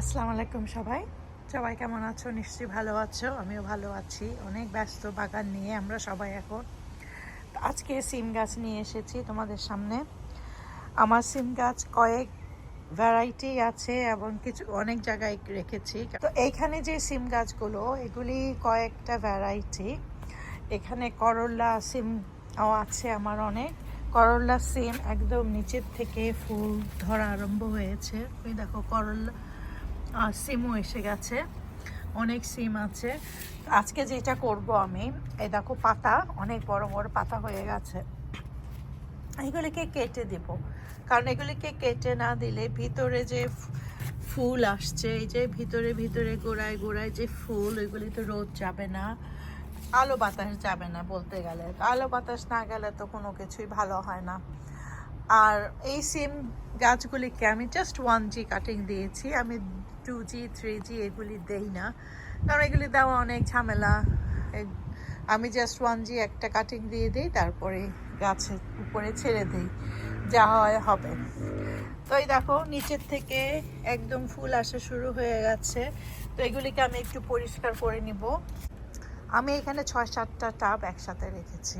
আসসালামু আলাইকুম সবাই। সবাই কেমন আছো? নিশ্চয়ই ভালো আছো। আমিও ভালো আছি। অনেক ব্যস্ত বাগান নিয়ে আমরা সবাই এখন। আজকে সিম গাছ নিয়ে এসেছি তোমাদের সামনে। আমার সিম গাছ কয়েক ভ্যারাইটি আছে এবং কিছু অনেক জায়গায় রেখেছি। তো এইখানে যে সিম গাছগুলো, এগুলি কয়েকটা ভ্যারাইটি এখানে করল্লা সিম আছে আমার অনেক। করল্লা সিম একদম নিচের থেকে ফুল ধরা আরম্ভ হয়েছে। ওই দেখো করল্লা আর সিমও এসে গেছে। অনেক সিম আছে। আজকে যেটা করব আমি, এই দেখো পাতা, অনেক বড় বড় পাতা হয়ে গেছে। এগুলিকে কেটে দেব। কারণ এগুলিকে কেটে না দিলে ভিতরে যে ফুল আসছে, এই যে ভিতরে ভিতরে গোড়ায় গোড়ায় যে ফুল, ওইগুলি তো রোদ যাবে না। আলো বাতাস যাবে না বলতে গেলে। আলো বাতাস না গেলে তো কোনো কিছুই ভালো হয় না। আর এই সেম গাছগুলিকে আমি জাস্ট ওয়ান জি কাটিং দিয়েছি। আমি টু জি থ্রি জি এগুলি দেই না। কারণ এগুলি দেওয়া অনেক ঝামেলা। আমি জাস্ট ওয়ান জি একটা কাটিং দিয়ে দিই, তারপরে গাছের উপরে ছেড়ে দিই। যা হয় হবে। তো এই দেখো, নিচের থেকে একদম ফুল আসা শুরু হয়ে গেছে। তো এগুলিকে আমি একটু পরিষ্কার করে নিব। আমি এখানে ছয় সাতটা টাব একসাথে রেখেছি।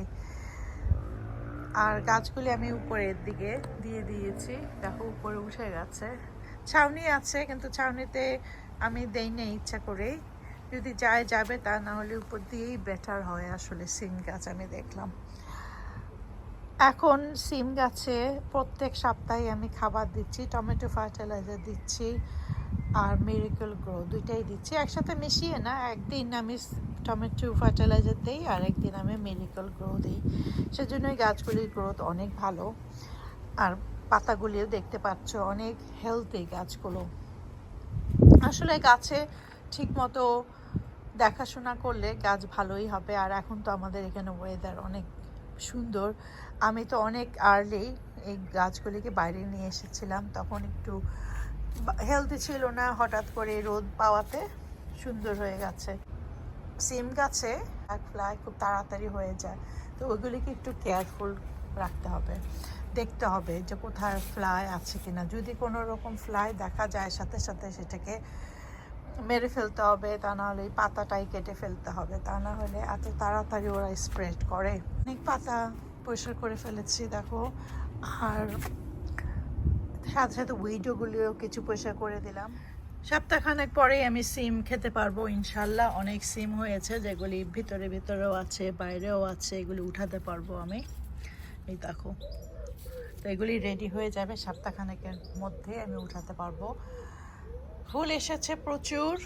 আর গাছগুলি আমি উপরের দিকে দিয়ে দিয়েছি। দেখো, উপরে উঠে গেছে। ছাউনি আছে, কিন্তু ছাউনিতে আমি দেই না ইচ্ছা করেই। যদি যায়, যাবে তা না হলে উপর দিয়েই বেটার হয় আসলে সিম গাছ আমি দেখলাম। এখন সিম গাছে প্রত্যেক সপ্তাহে আমি খাবার দিচ্ছি, টমেটো ফার্টিলাইজার দিচ্ছি আর মেরিকল গ্রো দুইটাই দিচ্ছি। একসাথে মিশিয়ে না, একদিন আমি টমেটো ফার্টিলাইজার দিই, আর একদিন আমি মেরিকল গ্রো দিই। সেজন্যই গাছগুলির গ্রোথ অনেক ভালো। আর পাতাগুলিও দেখতে পাচ্ছ, অনেক হেলদি গাছগুলো। আসলে গাছে ঠিকমতো দেখাশোনা করলে গাছ ভালোই হবে, আর এখন তো আমাদের এখানে ওয়েদার অনেক সুন্দর। আমি তো অনেক আর্লি এই গাছগুলিকে বাইরে নিয়ে এসেছিলাম, তখন একটু হেলদি ছিল না, হঠাৎ করে রোদ পাওয়াতে সুন্দর হয়ে গেছে। সিম গাছে ফ্লাই খুব তাড়াতাড়ি হয়ে যায়। তো ওইগুলিকে একটু কেয়ারফুল রাখতে হবে। দেখতে হবে যে কোথায় ফ্লাই আছে কিনা। যদি কোনো রকম ফ্লাই দেখা যায়, সাথে সাথে সেটাকে মেরে ফেলতে হবে, তা না হলে এই পাতাটাই কেটে ফেলতে হবে। তা না হলে এত তাড়াতাড়ি ওরা স্প্রেড করে। অনেক পাতা পরিষ্কার করে ফেলেছি, দেখো। আর সাথে সাথে উইডোগুলিও কিছু পয়সা করে দিলাম। সপ্তাহখানেক পরেই আমি সিম খেতে পারব, ইনশাল্লাহ। অনেক সিম হয়েছে যেগুলি ভিতরে ভিতরেও আছে, বাইরেও আছে, এগুলি উঠাতে পারব আমি। এই দেখো। তো এগুলি রেডি হয়ে যাবে সপ্তাহখানেকের মধ্যে আমি উঠাতে পারব। ফুল এসেছে প্রচুর।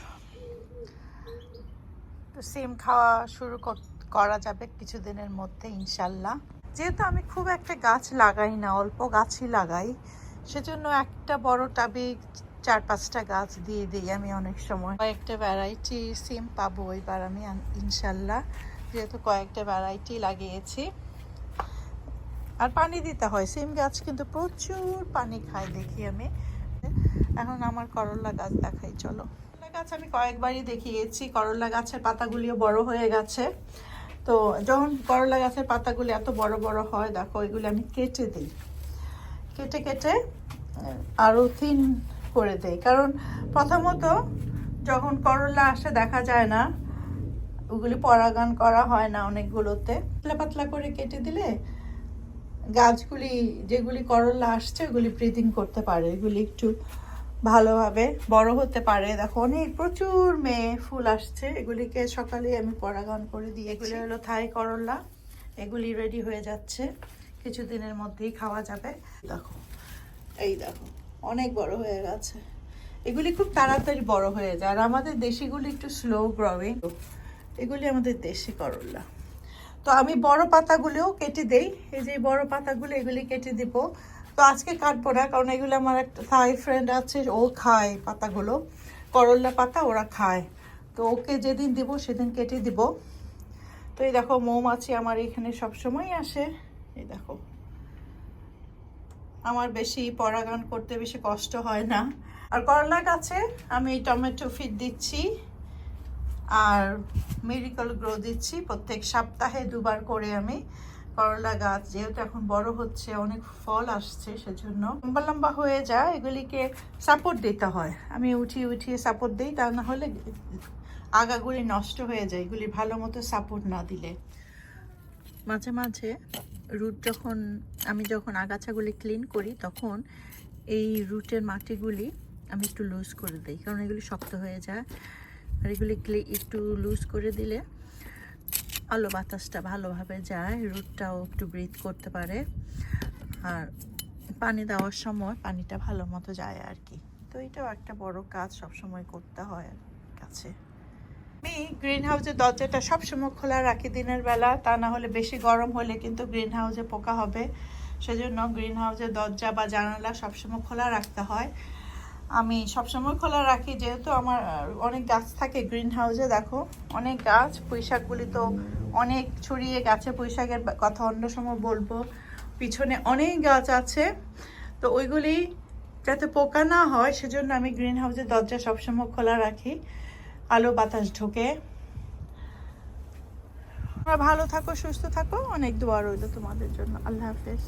তো সিম খাওয়া শুরু কর- যাবে কিছুদিনের মধ্যে, ইনশাল্লাহ। যেহেতু আমি খুব একটা গাছ লাগাই না, অল্প গাছই লাগাই, সেজন্য একটা বড় টাবে চার পাঁচটা গাছ দিয়ে দিই আমি অনেক সময়। কয়েকটা ভ্যারাইটি সিম পাবো এবার আমি ইনশাল্লাহ। যেহেতু কয়েকটা ভ্যারাইটি লাগিয়েছি। আর পানি দিতে হয়। সিম গাছ কিন্তু প্রচুর পানি খায় দেখি আমি। এখন আমার করলা গাছ দেখাই, চলো। করলা গাছ আমি কয়েকবারই দেখিয়েছি। করলা গাছের পাতাগুলিও বড় হয়ে গেছে। তো যখন করলা গাছের পাতাগুলি এত বড় বড় হয়, দেখো, এগুলি আমি কেটে দিই। কেটে কেটে আরও আরও থিন করে দেই। কারণ প্রথমত যখন করলা আসে, দেখা যায় না, ওগুলি পরাগান করা হয় না অনেকগুলোতে। পাতলা পাতলা করে কেটে দিলে গাছগুলি, যেগুলি করলা আসছে, ওগুলি ব্রিদিং করতে পারে। এগুলি একটু ভালোভাবে বড় হতে পারে। দেখো, অনেক প্রচুর মেয়ে ফুল আসছে। এগুলিকে সকালে আমি পরাগান করে দিয়ে এগুলি হলো থাই করলা। এগুলি রেডি হয়ে যাচ্ছে। কিছুদিনের মধ্যেই খাওয়া যাবে। দেখো, এই দেখো। অনেক বড় হয়ে গেছে। এগুলি খুব তাড়াতাড়ি বড় হয়ে যায়। আর আমাদের দেশিগুলি একটু স্লো গ্রোয়িং এগুলি আমাদের দেশি করলা। তো আমি বড় পাতাগুলোও কেটে দেই। এই যে বড় পাতাগুলো, এগুলি কেটে দিব। তো আজকে কাটবো না, কারণ এগুলো আমার একটা থাই ফ্রেন্ড আছে, ও খায় পাতাগুলো। করল্লা পাতা ওরা খায়। তো ওকে যেদিন দিব, সেদিন কেটে দিব। তো এই দেখো, মৌমাছি আমার এখানে সবসময় আসে। এই দেখো। আমার বেশি পরাগান করতে বেশি কষ্ট হয় না। আর করলা গাছে আমি টমেটো ফিট দিচ্ছি, আর মেরিকল গ্রো দিচ্ছি। প্রত্যেক সপ্তাহে দুবার করে আমি করলা গাছ, যেহেতু এখন বড় হচ্ছে, অনেক ফল আসছে সেজন্য। লম্বা লম্বা হয়ে যায়, এগুলিকে সাপোর্ট দিতে হয়। আমি উঠিয়ে উঠিয়ে সাপোর্ট দিই, তা না হলে আগাগুলি নষ্ট হয়ে যায়। এগুলি ভালো মতো সাপোর্ট না দিলে। মাঝে মাঝে রুট যখন, আমি যখন আগাছাগুলি ক্লিন করি, তখন এই রুটের মাটিগুলি আমি একটু লুজ করে দিই। কারণ এগুলি শক্ত হয়ে যায়। আর এগুলি একটু লুজ করে দিলে আলো বাতাসটা ভালোভাবে যায়, রুটটাও একটু ব্রিথ করতে পারে। আর পানি দেওয়ার সময় পানিটা ভালো মতো যায় আর কি। তো এটাও একটা বড় কাজ সব সময় করতে হয় কাছে। আমি গ্রিন হাউসের দরজাটা সবসময় খোলা রাখি দিনের বেলা। তা না হলে বেশি গরম হলে কিন্তু গ্রিন হাউসে পোকা হবে। সেজন্য গ্রিন হাউসের দরজা বা জানালা সবসময় খোলা রাখতে হয়। আমি সবসময় খোলা রাখি, যেহেতু আমার অনেক গাছ থাকে গ্রিন হাউসে দেখো। অনেক গাছ, পুঁইশাকগুলি তো অনেক ছড়িয়ে গাছে, পুঁইশাকের কথা অন্য সময় বলব। পিছনে অনেক গাছ আছে, তো ওইগুলি যাতে পোকা না হয়, সেজন্য আমি গ্রিন হাউসের দরজা সবসময় খোলা রাখি। আলো বাতাস ঢোকে। ভালো থাকো সুস্থ থাকো। অনেক দোয়া রইল তোমাদের জন্য। আল্লাহ হাফেজ।